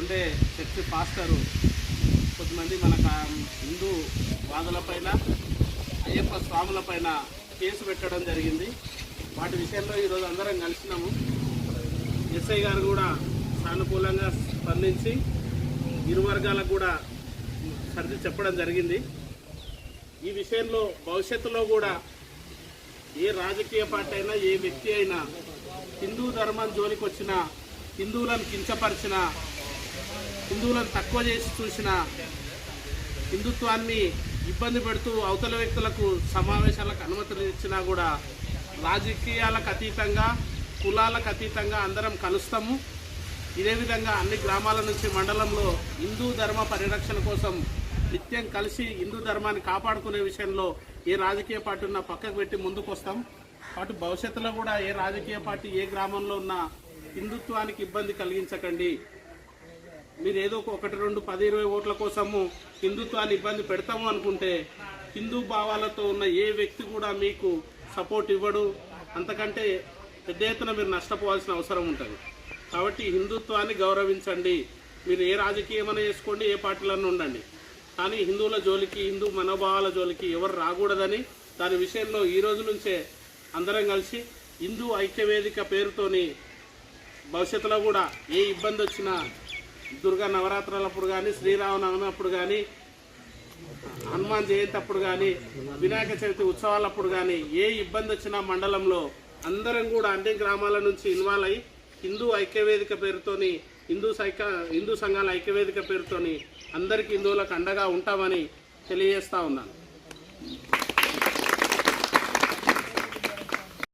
ఉండే church pastor కొద్దిమంది మన హిందూ వాదులపైన అయ్యప్ప స్వాములపైన కేసు పెట్టడం జరిగింది. వాటి విషయంలో ఈరోజు అందరం కలిసినాము. ఎస్ఐ గారు కూడా సానుకూలంగా స్పందించి ఇరు వర్గాలకు కూడా సర్ది చెప్పడం జరిగింది. ఈ విషయంలో భవిష్యత్తులో కూడా ఏ రాజకీయ పార్టీ అయినా ఏ వ్యక్తి అయినా హిందూ ధర్మం జోలికి వచ్చిన హిందువులను కించపరిచిన హిందువులను తక్కువ చేసి చూసిన హిందుత్వాన్ని ఇబ్బంది పెడుతూ అవతల వ్యక్తులకు సమావేశాలకు అనుమతులు ఇచ్చినా కూడా రాజకీయాలకు అతీతంగా కులాలకు అతీతంగా అందరం కలుస్తాము. ఇదే విధంగా అన్ని గ్రామాల నుంచి మండలంలో హిందూ ధర్మ పరిరక్షణ కోసం నిత్యం కలిసి హిందూ ధర్మాన్ని కాపాడుకునే విషయంలో ఏ రాజకీయ పార్టీ ఉన్నా పక్కకు పెట్టి ముందుకు వస్తాం కాబట్టి భవిష్యత్తులో కూడా ఏ రాజకీయ పార్టీ ఏ గ్రామంలో ఉన్నా హిందుత్వానికి ఇబ్బంది కలిగించకండి. మీరు ఏదో ఒకటి రెండు పది ఇరవై ఓట్ల కోసము హిందుత్వాన్ని ఇబ్బంది పెడతాము అనుకుంటే హిందూ భావాలతో ఉన్న ఏ వ్యక్తి కూడా మీకు సపోర్ట్ ఇవ్వడు. అంతకంటే పెద్ద ఎత్తున మీరు నష్టపోవాల్సిన అవసరం ఉంటుంది. కాబట్టి హిందుత్వాన్ని గౌరవించండి. మీరు ఏ రాజకీయమైనా చేసుకోండి ఏ పార్టీలన్నా ఉండండి. కానీ హిందువుల జోలికి హిందూ మనోభావాల జోలికి ఎవరు రాకూడదని దాని విషయంలో ఈ రోజు నుంచే అందరం కలిసి హిందూ ఐక్యవేదిక పేరుతోని భవిష్యత్తులో కూడా ఏ ఇబ్బంది వచ్చినా దుర్గా నవరాత్రులప్పుడు కానీ శ్రీరామనవమి అప్పుడు కానీ హనుమాన్ జయంతి అప్పుడు కానీ వినాయక చవితి ఉత్సవాలప్పుడు కానీ ఏ ఇబ్బంది వచ్చినా మండలంలో అందరం కూడా అన్ని గ్రామాల నుంచి ఇన్వాల్వ్ అయ్యి హిందూ ఐక్యవేదిక పేరుతోని హిందూ సైక హిందూ సంఘాల ఐక్యవేదిక పేరుతోని అందరికీ హిందువులకు అండగా ఉంటామని తెలియజేస్తా ఉన్నాను.